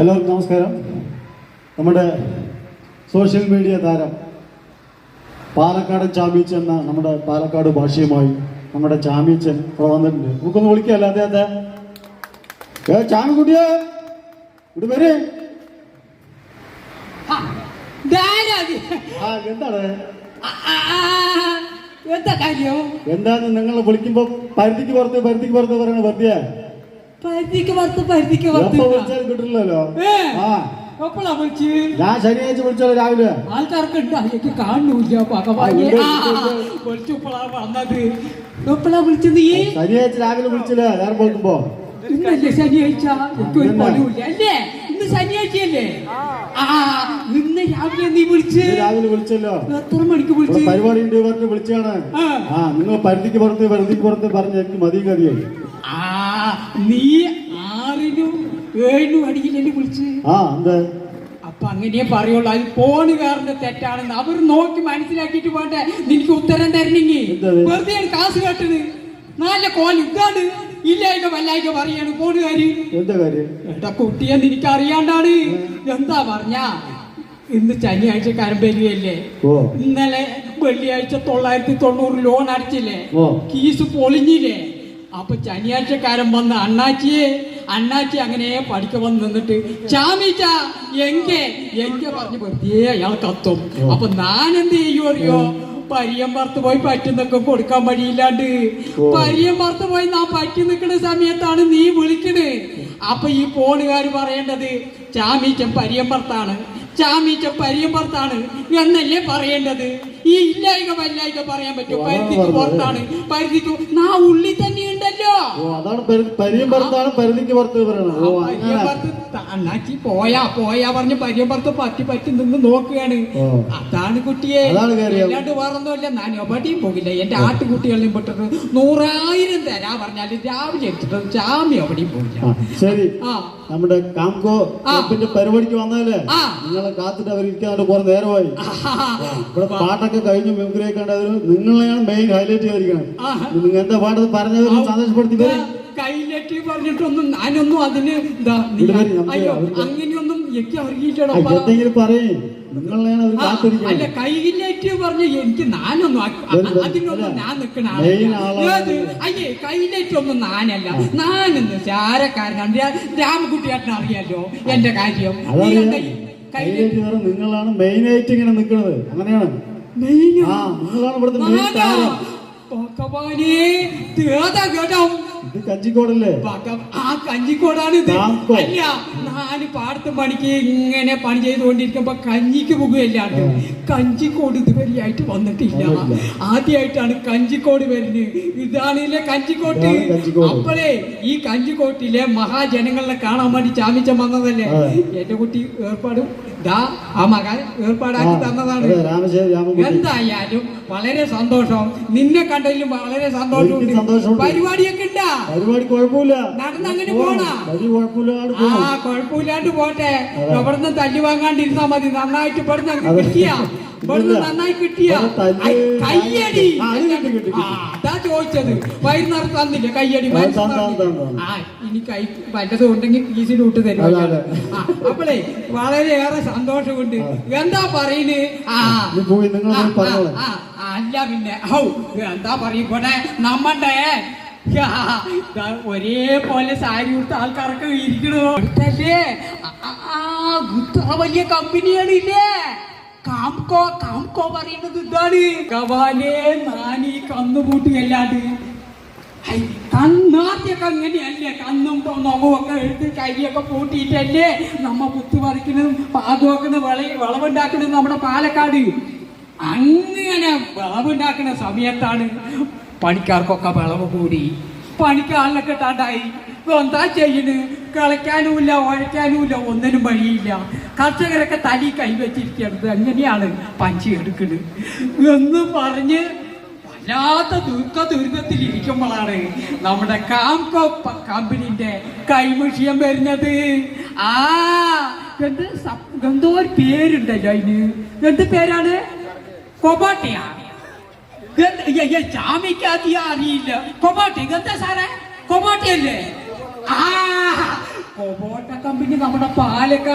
എല്ലാവർക്കും നമസ്കാരം. നമ്മുടെ സോഷ്യൽ മീഡിയ താരം പാലക്കാടൻ ചാമീച്ചൻ എന്ന നമ്മുടെ പാലക്കാട് ഭാഷയുമായി നമ്മുടെ ചാമീച്ചൻ ഇവിടെ വന്നിട്ടുണ്ട്. നമുക്കൊന്ന് വിളിക്കല്ല അദ്ദേഹത്തെ? ഏ ചാമിക്കുട്ടിയെ ഇവിടെ വരെ. എന്താണ്? എന്താ കാര്യം? നിങ്ങൾ വിളിക്കുമ്പോ പരിധിക്ക് പുറത്ത് പരിധിക്ക് പുറത്ത് പറയണ വെറുതെ പരിധിക്ക് പുറത്ത് പരിധിക്ക് എപ്പോ പുറത്ത് വിളിച്ചാലും കിട്ടില്ലല്ലോ. ഏ, ആ. എപ്പോഴാ വിളിച്ച്. ഞാൻ ശനിയാഴ്ച രാവിലെ. ആൾക്കാർക്ക് ഉണ്ട് എനിക്ക് കാണൂല ഭഗവാനെ ആ, ആ, ഉണ്ട്, വിളിച്ചു ഇപ്പോഴാ വന്നത്. എപ്പോഴാ വിളിച്ചത് ഈ ശനിയാഴ്ച രാവിലെ വിളിച്ചില്ല. നേരം പോക്കുമ്പോ ഇന്നല്ലേ ശനിയാഴ്ച എനിക്ക് ഒരു. പണിയില്ല അല്ലേ ഇന്ന് ശനിയാഴ്ചയല്ലേ ആ ഇന്ന് രാവിലെ നീ വിളിച്ച്? രാവിലെ വിളിച്ചല്ലോ. എത്ര മണിക്ക് വിളിച്ചു? പരിപാടി ഉണ്ട് പറഞ്ഞ് വിളിച്ചാണ്. ആ. നിങ്ങൾ പരിധിക്ക് പുറത്ത് പരിധിക്ക് പുറത്ത് പറഞ്ഞ് എനിക്ക് മതി കതിയായി ആ നീ ആറിനും ഏഴിനും അടിയിലല്ലേ വിളിച്ച്? ആ എന്താ? അപ്പൊ അങ്ങനെ പറയുള്ളൂ. അത് ഫോണുകാരന്റെ തെറ്റാണെന്ന് അവർ നോക്കി മനസ്സിലാക്കിയിട്ട് പോട്ടെ നിനക്ക് ഉത്തരം തരണെങ്കിൽ? വെറുതെ കാശ് കേട്ടത്. നല്ല കോൽ ഇതാണ്. ഇല്ലായിക വല്ലായിക പറയാണ് ഫോണുകാര് എന്താ കാര്യം? എടാ കുട്ടിയെ നിനക്ക് അറിയാണ്ടാണ് എന്താ പറഞ്ഞ? ഇന്ന് ശനിയാഴ്ച കരമ്പരിയല്ലേ ഇന്നലെ വെള്ളിയാഴ്ച തൊള്ളായിരത്തി തൊണ്ണൂറ് ലോൺ അടച്ചില്ലേ? കീസ് പൊളിഞ്ഞില്ലേ? അപ്പൊ ശനിയാഴ്ചക്കാരൻ വന്ന് അണ്ണാച്ചിയെ അണ്ണാച്ചി അങ്ങനെ പഠിക്ക വന്ന് നിന്നിട്ട് ചാമിച്ച എങ്കെ? എങ്കെ പറഞ്ഞു വെറുതെ അയാൾ കത്തും. അപ്പൊ ഞാൻ എന്ത് ചെയ്യും അറിയോ? പരിയം പറത്ത് പോയി പറ്റുന്നൊക്കെ കൊടുക്കാൻ വഴിയില്ലാണ്ട്. പരിയം പറത്ത് പോയി നാ പറ്റി നിൽക്കുന്ന സമയത്താണ് നീ വിളിക്കണേ. അപ്പൊ ഈ ഫോണുകാർ പറയേണ്ടത് ചാമീച്ചൻ പരിയം പറത്താണ് ചാമീച്ചൻ പരിയം പറത്താണ് എന്നല്ലേ പറയേണ്ടത്? ഈ ഇല്ലായിക വല്ലായിക പറയാൻ പറ്റും പരിധിക്ക്. പുറത്താണ്. പരിധിക്ക് നാ ഉള്ളി തന്നെ ഉണ്ടല്ലോ ഓ അതാണ് പരി- പരിയും പുറത്താണ് പരിധിക്ക് പുറത്ത് പറയണത്. ഓ അങ്ങനെ. അണ്ണാച്ചി പോയാ പോയാ പറഞ്ഞ് പരിയമ്പറത്ത് പറ്റി പറ്റി നിന്ന് നോക്കുകയാണ്. ഓ. അതാണ് കുട്ടിയെ. അതാണ് കാര്യം. അല്ലാണ്ട് വേറൊന്നുമല്ല. ഞാൻ എവിടെയും പോകില്ല. എന്റെ ആട്ടുകുട്ടികളെയും പെട്ടിട്ട് നൂറായിരം തരാ പറഞ്ഞാൽ രാവിലെ എടുത്തിട്ട് ജാമ്യം എവിടെയും പോകില്ല. ആ ശരി. ആ. നമ്മുടെ കാംകോ ആ. ക്ലബിന്റെ പരിപാടിക്ക് വന്നതല്ലേ? ആ. നിങ്ങളെ കാത്തിട്ട് അവർ ഇരിക്കാണ്ട് കുറെ നേരമായി. ഇവിടെ പാട്ടൊക്കെ കഴിഞ്ഞു മെമ്പറിയൊക്കെ നിങ്ങളെയാണ് മെയിൻ ഹൈലൈറ്റ് ചെയ്തിരിക്കണം ആ. നിങ്ങൾ എന്താ പാട്ട് പറഞ്ഞവരെ സന്തോഷപ്പെടുത്തി കൈയിലേക്ക് പറഞ്ഞിട്ടൊന്നും ഞാനൊന്നും അതിന് അയ്യോ അങ്ങനെയൊന്നും എനിക്ക് അറിയില്ലടോ പറയും. അല്ല കൈയിലേറ്റ് പറഞ്ഞ് എനിക്ക് ഞാനൊന്നും അതിനൊന്നും ഞാൻ ഏത്? അയ്യേ കൈയിലേറ്റൊന്നും ഞാനല്ല. ഞാനെന്ന് ചാരക്കാരനാണ്. രാ- രാമകുട്ടിയേട്ടനെ അറിയാലോ എന്റെ കാര്യം. നിങ്ങളാണ് മെയിൻ ആയിട്ട് ഇങ്ങനെ നിൽക്കുന്നത് അങ്ങനെയാണ്. മെയിൻ ആ? നിങ്ങളാണ് ഇവിടുത്തെ ഇത് കഞ്ചിക്കോടല്ലേ? ആ. അല്ല പാടത്ത് പണിക്ക് ഇങ്ങനെ പണി ചെയ്തുകൊണ്ടിരിക്കുമ്പോ കഞ്ഞിക്ക് പോകുകയല്ലാണ്ട് കഞ്ചിക്കോട് ഇതുവരെയായിട്ട് വന്നിട്ടില്ല. വന്നിട്ടില്ല. ആദ്യമായിട്ടാണ് കഞ്ചിക്കോട് വരുന്നത്. ഇതാണില്ലേ കഞ്ചിക്കോട്ട്. അപ്പോഴേ ഈ കഞ്ചിക്കോട്ടിലെ മഹാജനങ്ങളെ കാണാൻ വേണ്ടി ചാമിച്ചം വന്നതല്ലേ. എന്റെ കുട്ടി ഏർപ്പാട്. ദാ ആ മകൻ ഏർപ്പാടാക്കി തന്നതാണ്. എന്തായാലും വളരെ സന്തോഷം. നിന്നെ കണ്ടതിലും വളരെ സന്തോഷമുണ്ട്. പരിപാടിയൊക്കെ ഉണ്ടാ പരിപാടി കുഴപ്പമില്ല. നടന്ന് അങ്ങനെ പോണം. ആ കുഴപ്പമില്ലാണ്ട് പോട്ടെ. എവിടുന്ന് തല്ലി വാങ്ങാണ്ടിരുന്നാ മതി. നന്നായിട്ട് പെടുന്ന കിട്ടിയാ. നന്നായി കിട്ടിയ? കയ്യടി. അത് ചോദിച്ചത്. വൈകുന്നേരം തന്നില്ല? കയ്യടി ആ, ഇനി കൈ വല്ലതും ഉണ്ടെങ്കിൽ ഈസിൽ വിട്ട് തരും. അപ്പളേ വളരെയേറെ സന്തോഷമുണ്ട്. എന്താ പറയുന്നത് ആ. അല്ല പിന്നെ. ഔ എന്താ പറയപ്പോടെ ദാ ഒരേപോലെ സാരി കൊടുത്ത ആൾക്കാരൊക്കെ ഇരിക്കണോ. ആ, വലിയ കമ്പനിയാണ് ഇല്ലേ കാംകോ കാംകോ പറയുന്നത് ഇതാണ്. കവാലേ നാനി കന്നുകൂട്ടി അല്ലാണ്ട്. ഹൈ, കന്നാദ്യൊക്കെ അങ്ങനെയല്ലേ? കന്നും നഖമൊക്കെ എടുത്ത് കൈയൊക്കെ പൂട്ടിയിട്ടല്ലേ നമ്മ കുത്തി പറിക്കുന്നതും പാകമാക്കുന്ന വിള വിളവുണ്ടാക്കുന്നത് നമ്മുടെ പാലക്കാട്? അങ്ങനെ വിളവുണ്ടാക്കുന്ന സമയത്താണ് പണിക്കാർക്കൊക്കെ വിളവ് കൂടി. പണിക്കാളിനെ എന്താ ചെയ്യണ്? കളിക്കാനുമില്ല ഉഴയ്ക്കാനുമില്ല ഒന്നിനും വഴിയില്ല. കർഷകരൊക്കെ തലി കൈവച്ചിരിക്കുന്നത് എങ്ങനെയാണ് പഞ്ചി എടുക്കുന്നത് എന്ന് പറഞ്ഞ് വല്ലാത്ത ദുഃഖ ദുരിതത്തിൽ ഇരിക്കുമ്പോഴാണ് നമ്മുടെ കാംകോ കമ്പനിന്റെ കൈമുഷ്യം വരുന്നത്. ആ എന്ത് എന്തോ ഒരു പേരുണ്ടല്ലോ അതിന്. എന്ത് പേരാണ്? കൊബാട്ടിയ. ജാമിക്കാതിയ അറിയില്ല. കൊബാട്ടി എന്താ സാറേ? കൊബാട്ടിയല്ലേ? കൊബോട്ട കമ്പനി നമ്മുടെ പാലക്കാട്